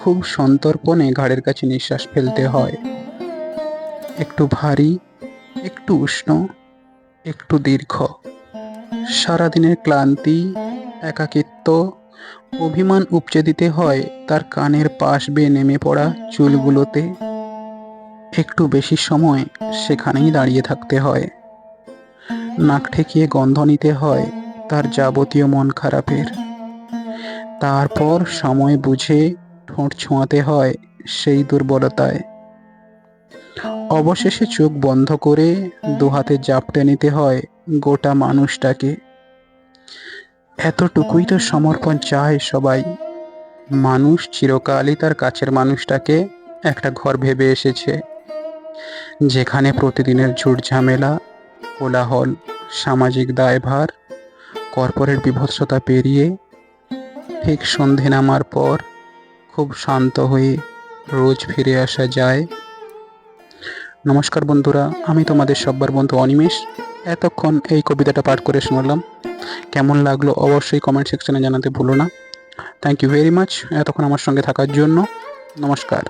খুব সন্তর্পণে ঘাড়ের কাছে নিঃশ্বাস ফেলতে হয়। একটু ভারী, একটু উষ্ণ, একটু দীর্ঘ। সারাদিনের ক্লান্তি, একাকিত্ব, অভিমান উপচে দিতে হয় তার কানের পাশ বেয়ে নেমে পড়া চুলগুলোতে। একটু বেশি সময় সেখানেই দাঁড়িয়ে থাকতে হয়। নাক ঠেকিয়ে গন্ধ নিতে হয় তার যাবতীয় মন খারাপের। তারপর সময় বুঝে ঠোঁট ছোঁয়াতে হয় সেই দুর্বলতায়। অবশেষে চোখ বন্ধ করে দুহাতে জাপটে নিতে হয় গোটা মানুষটাকে। এতটুকুই তো সমর্পণ চায় সবাই। মানুষ চিরকালই তার কাছের মানুষটাকে একটা ঘর ভেবে এসেছে, যেখানে প্রতিদিনের ঝুট ঝামেলা কোলাহল, সামাজিক দায়ভার, কর্পোরেট বিভৎসতা পেরিয়ে ঠিক সন্ধে নামার পর খুব শান্ত হয়ে রোজ ফিরে আসা যায়। নমস্কার বন্ধুরা, আমি তোমাদের সব্বার বন্ধু অনিমেষ। এতক্ষণ এই কবিতাটা পাঠ করে শোনালাম। কেমন লাগল অবশ্যই কমেন্ট সেকশনে জানাতে ভুলো না। থ্যাংক ইউ ভেরি মাচ এতক্ষণ আমার সঙ্গে থাকার জন্য নমস্কার।